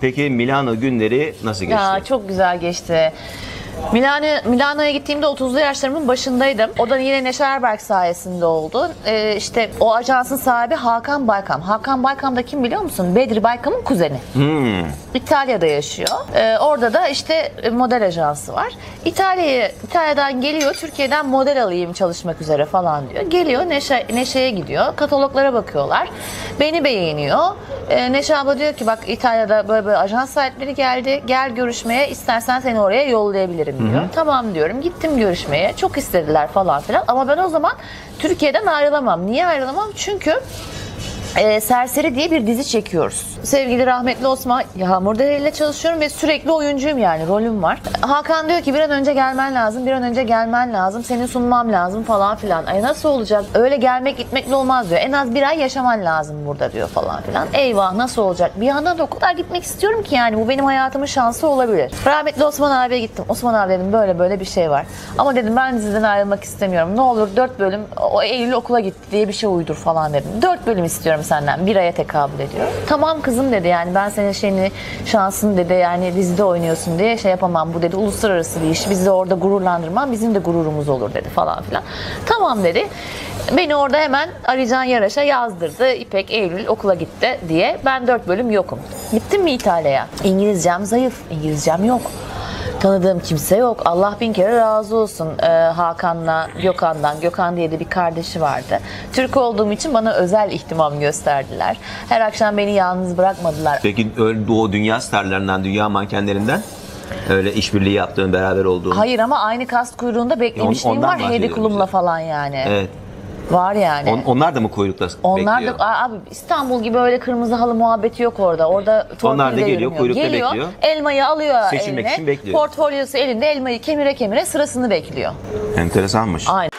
Peki Milano günleri nasıl geçti? Ya çok güzel geçti. Milano, Milano'ya gittiğimde 30'lu yaşlarımın başındaydım. O da yine Neşe Erberk sayesinde oldu. Ee, işte o ajansın sahibi Hakan Baykam. Hakan Baykam da kim biliyor musun? Bedri Baykam'ın kuzeni. Hmm. İtalya'da yaşıyor. Ee, orada da işte model ajansı var. İtalya'ya İtalya'dan geliyor, Türkiye'den model alayım çalışmak üzere falan diyor. Geliyor Neşe, Neşe'ye gidiyor. Kataloglara bakıyorlar. Beni beğeniyor. Ee, Neşe abla diyor ki bak İtalya'da böyle böyle ajans sahipleri geldi. Gel görüşmeye istersen seni oraya yollayabilirim diyor. Tamam diyorum. Gittim görüşmeye. Çok istediler falan filan. Ama ben o zaman Türkiye'den ayrılamam. Niye ayrılamam? Çünkü e, Serseri diye bir dizi çekiyoruz. Sevgili rahmetli Osman Yağmur ile çalışıyorum ve sürekli oyuncuyum yani rolüm var. Hakan diyor ki bir an önce gelmen lazım, bir an önce gelmen lazım, seni sunmam lazım falan filan. Ay nasıl olacak? Öyle gelmek gitmekle olmaz diyor. En az bir ay yaşaman lazım burada diyor falan filan. Eyvah nasıl olacak? Bir yandan da o kadar gitmek istiyorum ki yani bu benim hayatımın şansı olabilir. Rahmetli Osman abiye gittim. Osman abi dedim böyle böyle bir şey var. Ama dedim ben diziden ayrılmak istemiyorum. Ne olur dört bölüm o Eylül okula gitti diye bir şey uydur falan dedim. Dört bölüm istiyorum senden. Bir aya tekabül ediyor. Tamam kızım dedi yani ben senin şeyini şansın dedi yani dizide oynuyorsun diye şey yapamam. Bu dedi uluslararası bir iş. Bizi orada gururlandırmam bizim de gururumuz olur dedi falan filan. Tamam dedi. Beni orada hemen Arican Yaraş'a yazdırdı. İpek Eylül okula gitti diye. Ben dört bölüm yokum. Gittim mi İtalya'ya? İngilizcem zayıf. İngilizcem yok. Tanıdığım kimse yok. Allah bin kere razı olsun ee, Hakan'la Gökhan'dan. Gökhan diye de bir kardeşi vardı. Türk olduğum için bana özel ihtimam gösterdiler. Her akşam beni yalnız bırakmadılar. Peki öyle o dünya starlarından, dünya mankenlerinden öyle işbirliği yaptığın, beraber olduğun. Hayır ama aynı kast kuyruğunda beklemişliğim var. İşte. falan yani. Evet. Var yani. On- onlar da mı kuyrukta Onlar bekliyor? da abi İstanbul gibi öyle kırmızı halı muhabbeti yok orada. Orada Onlar da geliyor, yürümüyor. kuyrukta geliyor, bekliyor. Elmayı alıyor Seçilmek eline. için bekliyor. Portfolyosu elinde elmayı kemire kemire sırasını bekliyor. Enteresanmış. Aynen.